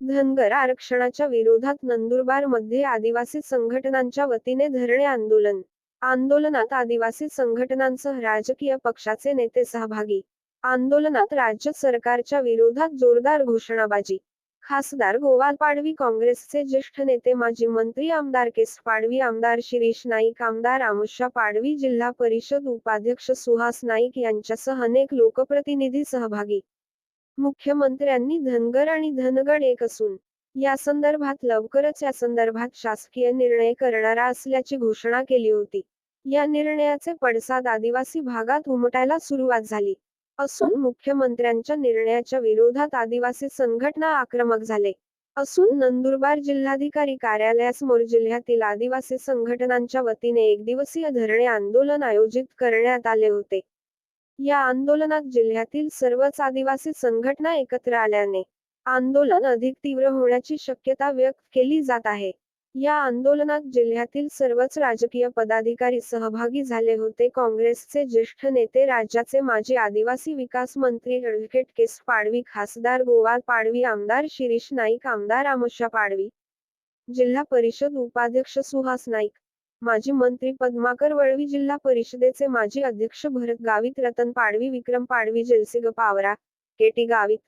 धनगर आरक्षणाच्या विरोधात नंदुरबारमध्ये आदिवासी संघटनांच्या वतीने धरणे आंदोलन. आंदोलनात आदिवासी संघटनांसह राजकीय पक्षाचे नेते सहभागी. आंदोलनात राज्य सरकारच्या विरोधात जोरदार घोषणाबाजी. खासदार गोवाल पाडवी काँग्रेसचे ज्येष्ठ नेते माजी मंत्री आमदार केस पाडवी आमदार शिरीष नाईक आमदार आमुषा पाडवी जिल्हा परिषद उपाध्यक्ष सुहास नाईक यांच्यासह अनेक लोकप्रतिनिधी सहभागी. मुख्यमंत्र्यांनी धनगर आणि धनगड एक असून या संदर्भात लवकरच या संदर्भात शासकीय निर्णय करणारा असल्याची घोषणा केली होती. या निर्णयाचे पडसाद आदिवासी भागात उमटायला सुरुवात झाली. असून मुख्यमंत्र्यांच्या निर्णयाच्या विरोधात आदिवासी संघटना आक्रमक झाले. असून नंदुरबार जिल्हाधिकारी कार्यालयासमोर जिल्ह्यातील आदिवासी संघटनांच्या वतीने एक दिवसीय धरणे आंदोलन आयोजित करण्यात आले होते. या आंदोलनात जिल्ह्यातील सर्वच आदिवासी संघटना एकत्र आल्याने आंदोलन अधिक तीव्र होण्याची शक्यता व्यक्त केली जात आहे. या आंदोलनात जिल्ह्यातील सर्वच राजकीय पदाधिकारी सहभागी झाले होते. काँग्रेसचे ज्येष्ठ नेते राज्याचे माजी आदिवासी विकास मंत्री ॲडव्होकेट केस पाडवी खासदार गोवाल पाडवी आमदार शिरीष नाईक आमदार आमोशा पाडवी जिल्हा परिषद उपाध्यक्ष सुहास नाईक माजी मंत्री पद्माकर वळवी जिल्हा परिषदेचे माजी अध्यक्ष भरत गावित रतन पाडवी विक्रम पाडवी जलसिग पावरा केटी गावित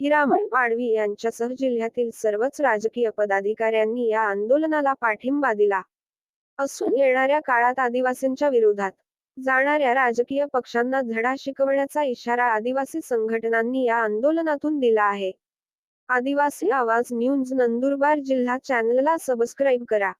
हिरामण पाडवी यांच्यासह जिल्ह्यातील सर्वच राजकीय पदाधिकाऱ्यांनी या आंदोलनाला पाठिंबा दिला. असून येणाऱ्या काळात आदिवासींच्या विरोधात जाणाऱ्या राजकीय पक्षांना धडा शिकवण्याचा इशारा आदिवासी संघटनांनी या आंदोलनातून दिला आहे. आदिवासी आवाज न्यूज नंदुरबार जिल्हा चॅनलला सबस्क्राईब करा.